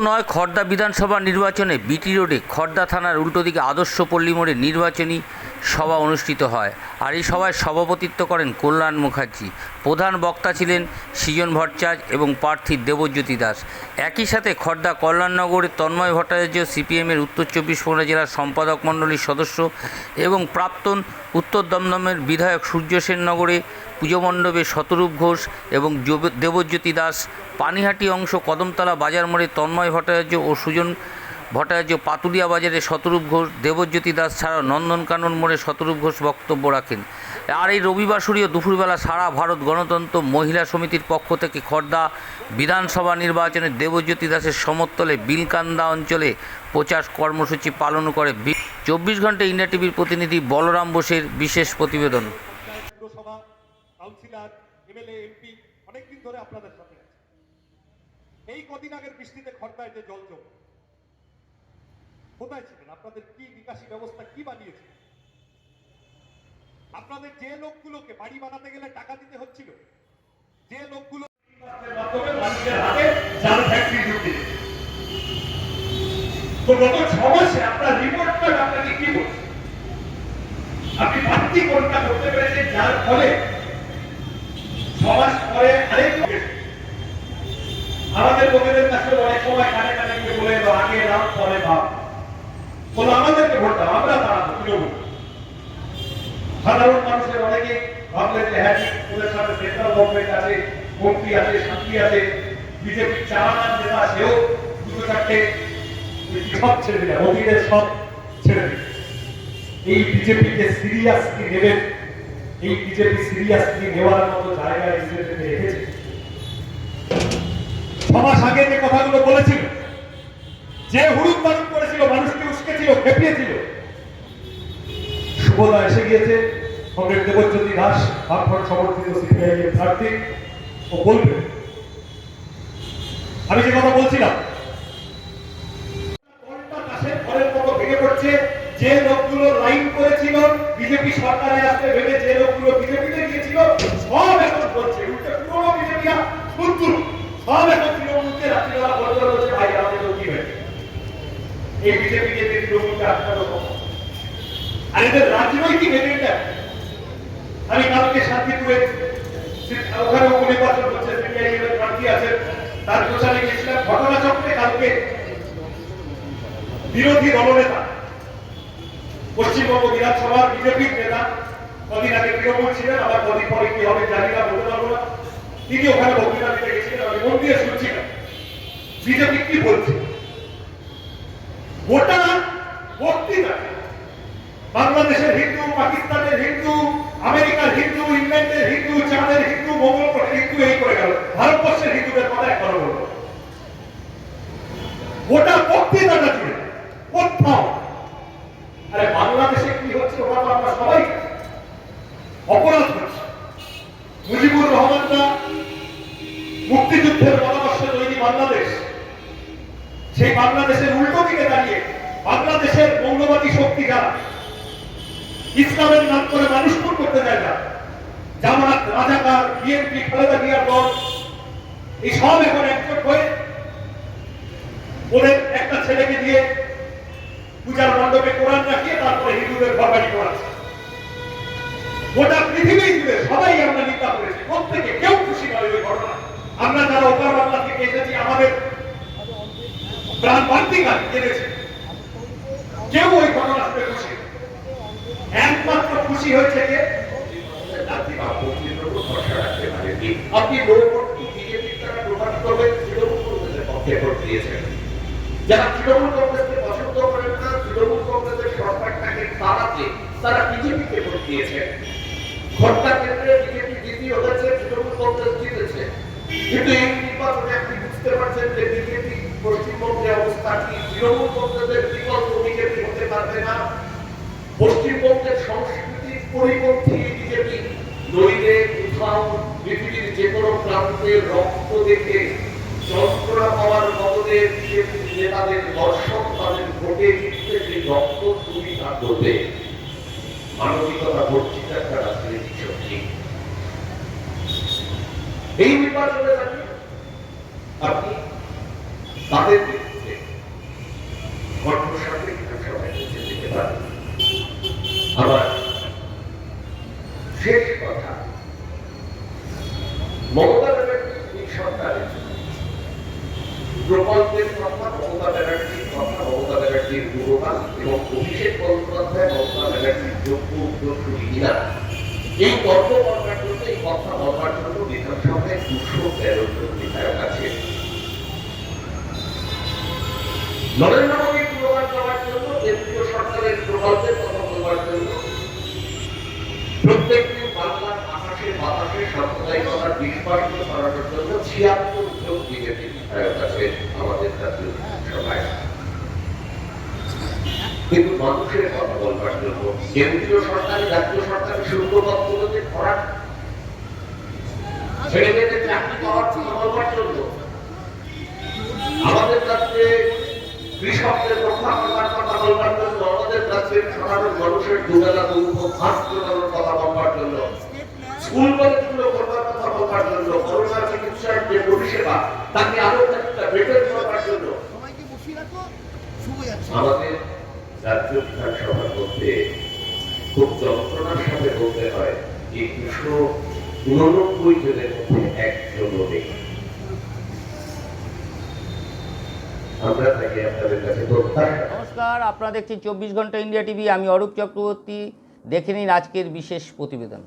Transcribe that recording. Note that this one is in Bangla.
নয় খর্দা বিধানসভা নির্বাচনে বিটি রোডে খর্দা থানার উল্টো দিকে আদর্শ পল্লী মোড়ে নির্বাচনী সভা অনুষ্ঠিত হয়। আর এই সভায় সভাপতিত্ব করেন কল্যাণ মুখার্জি। প্রধান বক্তা ছিলেন সৃজন ভট্টাচার্য এবং প্রার্থী দেবজ্যোতি দাস। একই সাথে খর্দা কল্যাণনগরের তন্ময় ভট্টাচার্য সিপিএমের উত্তর চব্বিশ পরগনা জেলার সম্পাদক মণ্ডলীর সদস্য এবং প্রাক্তন উত্তর দমদমের বিধায়ক সূর্য সেন নগরে পুজো মণ্ডপে শতরূপ ঘোষ এবং দেবজ্যোতি দাস। পানিহাটি অংশ কদমতলা বাজার মোড়ে তন্ময় ভট্টাচার্য ও সুজন ভট্টাচার্য পাতুলিয়া বাজারে শতরূপ ঘোষ, দেবজ্যোতি দাস ছাড়াও নন্দনকানন মোড়ে শতরূপ ঘোষ বক্তব্য রাখেন। আর এই রবিবার সূর্য দুপুরবেলা সারা ভারত গণতন্ত্র মহিলা সমিতির পক্ষ থেকে খর্দা বিধানসভা নির্বাচনে দেবজ্যোতি দাসের সমর্থলে বিলকান্দা অঞ্চলে প্রচার কর্মসূচি পালন করে চব্বিশ ঘণ্টা ইন্ডিয়া টিভির প্রতিনিধি বলরাম বোসের বিশেষ প্রতিবেদন। এই কদিন আগের বৃষ্টিতে খড়দায় যে জল জমে কোথায় ছিলেন? আপনাদের কি নিকাশি ব্যবস্থা কি বানিয়েছে? আপনাদের যে লোকগুলোকে বাড়ি বানাতে গেলে টাকা দিতে হচ্ছিল, যে লোকগুলো আমাদের লোকেদের কাছে অনেক সময় কানে কানে গিয়ে বলে এলো আগে নাম পরে ভাব বলো আমাদেরকে ভোট দাও, আমরা দাঁড়াবো তৃণমূল সাধারণ মানুষের অনেকে ভাবলেন যে হ্যাঁ ওদের সাথে সেন্ট্রাল গভর্নমেন্ট আছে, মন্ত্রী আছে শান্তি আছে বিজেপির চালানার নেতা, সেও দুটো চারটে সব ছেড়ে দিলেন মোদীদের সব ছেড়ে দিলেন এই বিজেপিকে সিরিয়াসলি নেবেন, এই বিজেপি সিরিয়াসলি নেওয়ার মতো জায়গায় বিজেপিকে রেখেছে। ছমাস আগে যে কথাগুলো বলেছিল, যে হুড়ুম পালন খেপিয়েছিল শুভদা এসে গিয়েছে কংগ্রেস দেবজ্যোতি দাস, বামফ্রন্ট সমর্থিত সিপিআই প্রার্থী, ও বলবে, আমি যে কথা বলছিলাম যে লোকগুলো লাইন করেছিল, বিজেপি সরকারে আসতে ভেবে যে লোকগুলো বিজেপিতে গিয়েছিল, সব এখন বলছে, উল্টে পুরো বিজেপিয়া শুনতুল সব এখন তৃণমূলকে রাত্রিবেলা বলতে বলছে, ভাই, আমাদের কি হয়েছে? এই বিজেপিকে তৃণমূলকে আটকানো আর এদের রাজনৈতিক এজেন্ডা আমি কালকে শান্তিপুরে ওখানে উপনির্বাচন হচ্ছে প্রার্থী আছেন। তার প্রচারে গেছিলাম ঘটনাচক্রে কালকে বিরোধী দলনেতা, পশ্চিমবঙ্গ বিধানসভার বিজেপির নেতা, কদিন আগে তৃণমূল ছিলেন, আবার কদিন পরে কি হবে জানি না, বলতে পারব না। তিনি ওখানে বক্তৃতা দিতে গেছিলেন আমি মন দিয়ে শুনছিলাম। বিজেপি কি বলছে? গোটা বক্তৃতা বাংলাদেশের হিন্দু, পাকিস্তানের হিন্দু, আমেরিকার হিন্দু, ইংল্যান্ডের হিন্দু, চাঁদের হিন্দু মঙ্গল হিন্দু এই করে গেল। ভারতবর্ষের হিন্দুদের কথা একবার বলব। গোটা বক্তৃতাটা জুড়ে, কোথাও। আরে বাংলাদেশে কি হচ্ছে ওটা আমরা সবাই। অপরাধ হচ্ছে। মুজিবুর রহমানরা মুক্তিযুদ্ধের পরামর্শ তৈরি বাংলাদেশ, সেই বাংলাদেশের উল্টো দিকে দাঁড়িয়ে বাংলাদেশের মৌলবাদী শক্তি যারা, ইসলামের নাম করে মানুষ খুন করতে যায় না, জামাত, রাজাকার, বিএনপি, খালেদা জিয়ার দল, এই সব এখন একজোট হয়ে ওদের একটা ছেলেকে দিয়ে পূজার মণ্ডপে কোরআন রাখিয়ে তারপরে হিন্দুদের ঘরবাড়ি করাচ্ছে। গোটা পৃথিবী জুড়ে সবাই আমরা নিন্দা করেছি, প্রত্যেকে, কেউ খুশি নয় ওই ঘটনা। আমরা যারা ওপার বাংলা থেকে এসেছি, আমাদের প্রাণ বান্তিকা জেনেছে। কেউ ওই ঘটনাতে খুশি একমাত্র খুশি হয়েছে যে আপনি যারা তৃণমূল কংগ্রেসকে পছন্দ করেন না, তৃণমূল কংগ্রেসের সরকারটাকে তাড়াতে তারা বিজেপিকে ভোট দিয়েছেন। ঘটনা কেন্দ্রে বিজেপি দ্বিতীয় হয়েছে, তৃণমূল কংগ্রেস জিতেছে। কিন্তু এই নির্বাচনে আপনি বুঝতে পারছেন যে বিজেপি পশ্চিমবঙ্গের অবস্থা তৃণমূল কংগ্রেসের বিকল্প বিজেপি হতে পারবে না পশ্চিমবঙ্গের সংস্কৃতির পরিপন্থী বিজেপি নইলে কোথাও পৃথিবীর যে কোনো প্রান্তে রক্ত দেখে যন্ত্রণা পাওয়ার বদলে বিজেপি নেতাদের দর্শক তাদের ভোটে জিততে সেই রক্ত তুমি তা করবে। মানবিকতা বর্জিত একটা রাজনৈতিক শক্তি। এই নির্বাচনে আপনি তাদের আমার শেষ কথা মমতা ব্যানার্জি সরকারের প্রকল্পের কথা মমতা ব্যানার্জির কথা, মমতা ব্যানার্জির গুণগান এবং অভিষেক বন্দ্যোপাধ্যায়, মমতা ব্যানার্জির যোগ্য উত্তরসূরি কিনা? এই তর্ক করবার জন্য, এই কথা বলবার জন্য বিধানসভায় দুশো তেরো জন বিধায়ক আছে। নরেন্দ্র মোদীর গুণগান করার জন্য, কেন্দ্রীয় সরকারের প্রকল্পের কথা বলবার জন্য আকাশে বাতাসে সাম্প্রদায়িকতার বিস্ফারিত করানোর জন্য ছিয়াত্তর জন বিজেপি বিধায়ক আছে আমাদের রাজ্য সভায়। কিন্তু মানুষের কথা বলবার জন্য কেন্দ্রীয় সরকারি রাজ্য সরকারি শুল্ক পত্রগুলোতে খরা ছেড়ে মেয়েদের চাকরি পাওয়ার কথা বলবার জন্য আমাদের রাজ্যে কৃষকদের রক্ষা করবার কথা বলবার জন্য, আমাদের রাজ্যের সাধারণ মানুষের দুবেলা ভাত জোগানোর কথা বলবার জন্য নমস্কার, আপনারা দেখছেন চব্বিশ ঘণ্টা ইন্ডিয়া টিভি, আমি অরূপ চক্রবর্তী। দেখে নিন আজকের বিশেষ প্রতিবেদন।